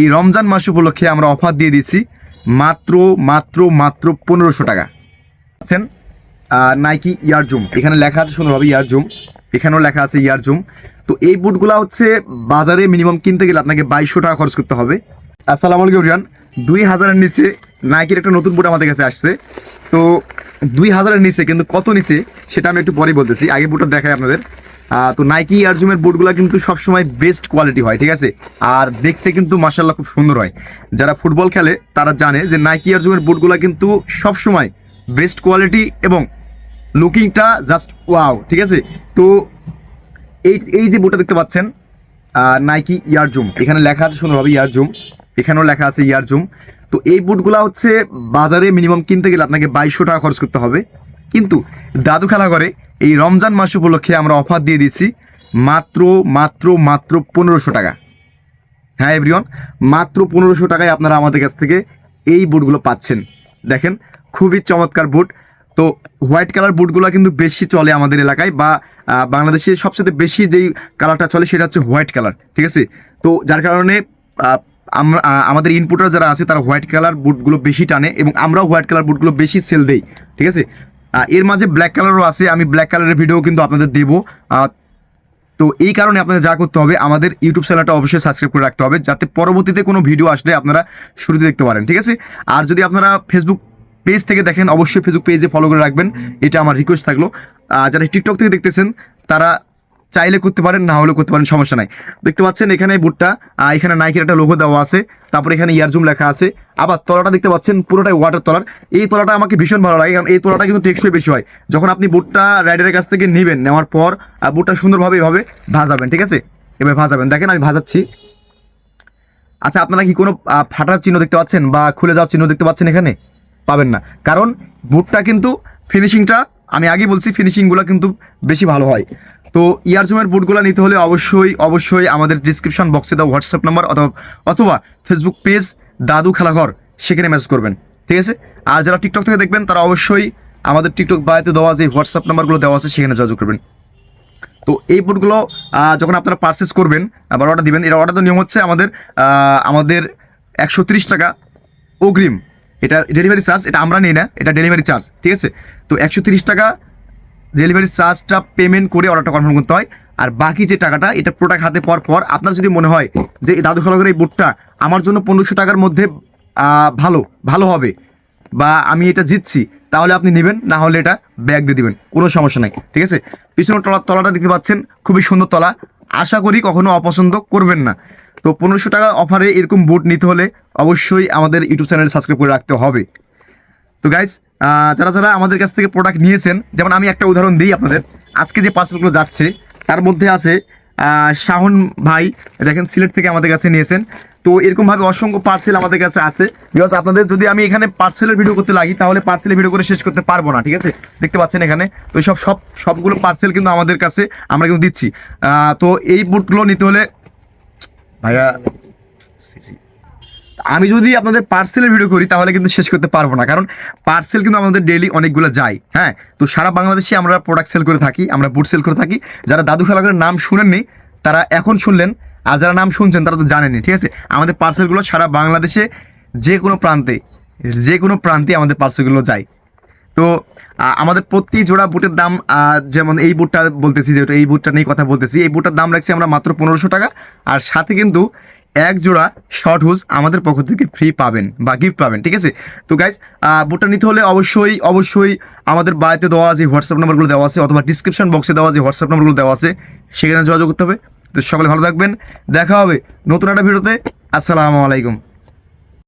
এই রমজান মাস উপলক্ষে আমরা অফার দিয়ে দিচ্ছি মাত্র মাত্র মাত্র পনেরোশো টাকা। আছেন নাইকি ইয়ার জুম এখানে লেখা আছে সুন্দরভাবে ইয়ার জুম এখানেও লেখা আছে ইয়ার জুম তো এই বুটগুলো হচ্ছে বাজারে মিনিমাম কিনতে গেলে আপনাকে বাইশশো টাকা খরচ করতে হবে। আসসালামু আলাইকুম রিয়ান। দুই হাজারের নিচে নাইকির একটা নতুন বুট আমাদের কাছে আসছে। তো দুই হাজারের নিচে, কিন্তু কত নিচে, সেটা আমি একটু পরে বলতেছি। আগে বুটটা দেখাই আপনাদের। তো নাইকি ইয়ারজুমের বুটগুলো কিন্তু সবসময় বেস্ট কোয়ালিটি হয়, ঠিক আছে? আর দেখতে কিন্তু মাসাল্লাহ খুব সুন্দর হয়। যারা ফুটবল খেলে, তারা জানে যে নাইকি ইয়ারজুমের বুটগুলো কিন্তু সবসময় বেস্ট কোয়ালিটি এবং লুকিংটা জাস্ট ওয়াও ঠিক আছে? তো এই এই যে বুটটা দেখতে পাচ্ছেন নাইকি ইয়ারজুম এখানে লেখা আছে সুন্দরভাবে ইয়ারজুম এখানেও লেখা আছে ইয়ারজুম তো এই বুটগুলো হচ্ছে বাজারে মিনিমাম কিনতে গেলে আপনাকে বাইশশো টাকা খরচ করতে হবে। কিন্তু দাদু খেলা করে, এই রমজান মাস উপলক্ষে আমরা অফার দিয়ে দিচ্ছি মাত্র মাত্র মাত্র পনেরোশো টাকা। হ্যাঁ এভরিওয়ান মাত্র পনেরোশো টাকায় আপনারা আমাদের কাছ থেকে এই বুটগুলো পাচ্ছেন। দেখেন, খুবই চমৎকার বুট তো হোয়াইট কালার বুটগুলো কিন্তু বেশি চলে আমাদের এলাকায় বা বাংলাদেশে সবচেয়ে বেশি যেই কালারটা চলে সেটা হচ্ছে হোয়াইট কালার ঠিক আছে? তো যার কারণে আমরা আমাদের ইনপুটার যারা আছে তারা হোয়াইট কালার বুটগুলো বেশি টানে এবং আমরাও হোয়াইট কালার বুটগুলো বেশি সেল দেই, ঠিক আছে? এর মাঝে ব্ল্যাক কালারও আছে, আমি ব্ল্যাক কালারের ভিডিও কিন্তু আপনাদের দেবো। তো এই কারণে আপনাদের যা করতে হবে, আমাদের ইউটিউব চ্যানেলটা অবশ্যই সাবস্ক্রাইব করে রাখতে হবে, যাতে পরবর্তীতে কোনো ভিডিও আসলে আপনারা শুরুতে দেখতে পারেন, ঠিক আছে? আর যদি আপনারা ফেসবুক পেজ থেকে দেখেন, অবশ্যই ফেসবুক পেজে ফলো করে রাখবেন, এটা আমার রিকোয়েস্ট থাকল। যারা টিকটক থেকে দেখতেছেন, তারা চাইলে করতে পারেন, না হলেও করতে পারেন, সমস্যা নাই। দেখতে পাচ্ছেন এখানে বুটটা এখানে নাইকের একটা লোগো দেওয়া আছে, তারপরে এখানে ইয়ারজুম লেখা আছে। আবার তলাটা দেখতে পাচ্ছেন, পুরোটাই ওয়াটার তলার। এই তলাটা আমাকে ভীষণ ভালো লাগে, কারণ এই তলাটা কিন্তু টেকসই বেশি হয়। যখন আপনি বুটটা রাইডারের কাছ থেকে নেবেন, নেওয়ার পর বুটটা সুন্দরভাবে এভাবে ভাজাবেন, ঠিক আছে? এভাবে ভাজাবেন। দেখেন, আমি ভাজাচ্ছি। আচ্ছা আপনারা কি কোনো ফাটার চিহ্ন দেখতে পাচ্ছেন বা খুলে যাওয়ার চিহ্ন দেখতে পাচ্ছেন এখানে? পাবেন না। কারণ বুটটা কিন্তু ফিনিশিংটা আমি আগেই বলছি ফিনিশিংগুলো কিন্তু বেশি ভালো হয়। তো ইয়ারজুমের বুটগুলো নিতে হলে অবশ্যই অবশ্যই আমাদের ডিসক্রিপশন বক্সে দেওয়া হোয়াটসঅ্যাপ নাম্বার অথবা অথবা ফেসবুক পেজ দাদু খেলাঘর, সেখানে মেসেজ করবেন। ঠিক আছে? আর যারা টিকটক থেকে দেখবেন, তারা অবশ্যই আমাদের টিকটক বাড়িতে দেওয়া যে হোয়াটসঅ্যাপ নাম্বারগুলো দেওয়া আছে, সেখানে যোগাযোগ করবেন। তো এই বুটগুলো যখন আপনারা পারচেস করবেন, আবার অর্ডার দিবেন এটা অর্ডার নিয়ম হচ্ছে আমাদের আমাদের একশো টাকা অগ্রিম এটা ডেলিভারি চার্জ এটা আমরা নিই না, এটা ডেলিভারি চার্জ ঠিক আছে? তো একশো তিরিশ টাকা ডেলিভারি চার্জটা পেমেন্ট করে অর্ডারটা কনফার্ম করতে হয়। আর বাকি যে টাকাটা, এটা প্রোডাক্ট হাতে পাওয়ার পর আপনার যদি মনে হয় যে এই দাদু খালাগের এই বুটটা আমার জন্য পনেরোশো টাকার মধ্যে ভালো ভালো হবে বা আমি এটা জিতছি, তাহলে আপনি নেবেন, না হলে এটা ব্যাগ দিয়ে দিবেন। কোনো সমস্যা নাই, ঠিক আছে? পিছনের তলা, তলাটা দেখতে পাচ্ছেন, খুবই সুন্দর তলা। আশা করি কখনো অপছন্দ করবেন না। তো পনেরোশো টাকা অফারে এরকম বুট নিতে হলে অবশ্যই আমাদের ইউটিউব চ্যানেল সাবস্ক্রাইব করে রাখতে হবে। তো গাইস যারা যারা আমাদের কাছ থেকে প্রোডাক্ট নিয়েছেন, যেমন আমি একটা উদাহরণ দিই আপনাদের। আজকে যে পার্সেলগুলো যাচ্ছে, তার মধ্যে আছে শাহন ভাই, দেখেন সিলেট থেকে আমাদের কাছে নিয়েছেন। তো এরকমভাবে অসংখ্য পার্সেল আমাদের কাছে আছে। বিকজ আপনাদের যদি আমি এখানে পার্সেলের ভিডিও করতে লাগি, তাহলে পার্সেলের ভিডিও করে শেষ করতে পারব না, ঠিক আছে? দেখতে পাচ্ছেন এখানে? তো সব সব, সবগুলো পার্সেল কিন্তু আমাদের কাছে, আমরা কিন্তু দিচ্ছি। তো এই বুটগুলো নিতে হলে, ভাইয়া আমি যদি আপনাদের পার্সেলের ভিডিও করি, তাহলে কিন্তু শেষ করতে পারব না। কারণ পার্সেল কিন্তু আমাদের ডেলি অনেকগুলো যায় হ্যাঁ? তো সারা বাংলাদেশে আমরা প্রোডাক্ট সেল করে থাকি, আমরা বুট সেল করে থাকি। যারা দাদু খেলাঘরের নাম শুনেননি, তারা এখন শুনলেন আর যারা নাম শুনছেন তারা তো জানেনি ঠিক আছে? আমাদের পার্সেলগুলো সারা বাংলাদেশে যে কোনো প্রান্তে, যে কোনো প্রান্তে আমাদের পার্সেলগুলো যায়। তো আমাদের প্রতি জোড়া বুটের দাম যেমন এই বুটটা বলতেছি যেটা এই বুটটা নিয়ে কথা বলতেছি, এই বুটটার দাম রাখছি আমরা মাত্র পনেরোশো টাকা। আর সাথে কিন্তু এক জোড়া শর্ট হুজ আমাদের পক্ষ থেকে ফ্রি পাবেন বা গিফট পাবেন, ঠিক আছে? তো গাইজ বুটটা নিতে হলে অবশ্যই অবশ্যই আমাদের বাড়িতে দেওয়া যে হোয়াটসঅ্যাপ নাম্বারগুলো দেওয়া আছে, অথবা ডিসক্রিপশন বক্সে দেওয়া যে হোয়াটসঅ্যাপ নাম্বারগুলো দেওয়া আছে। সেখানে যোগাযোগ করতে হবে। তো সকলে ভালো থাকবেন। দেখা হবে নতুন একটা ভিডিওতে। আসসালামু আলাইকুম।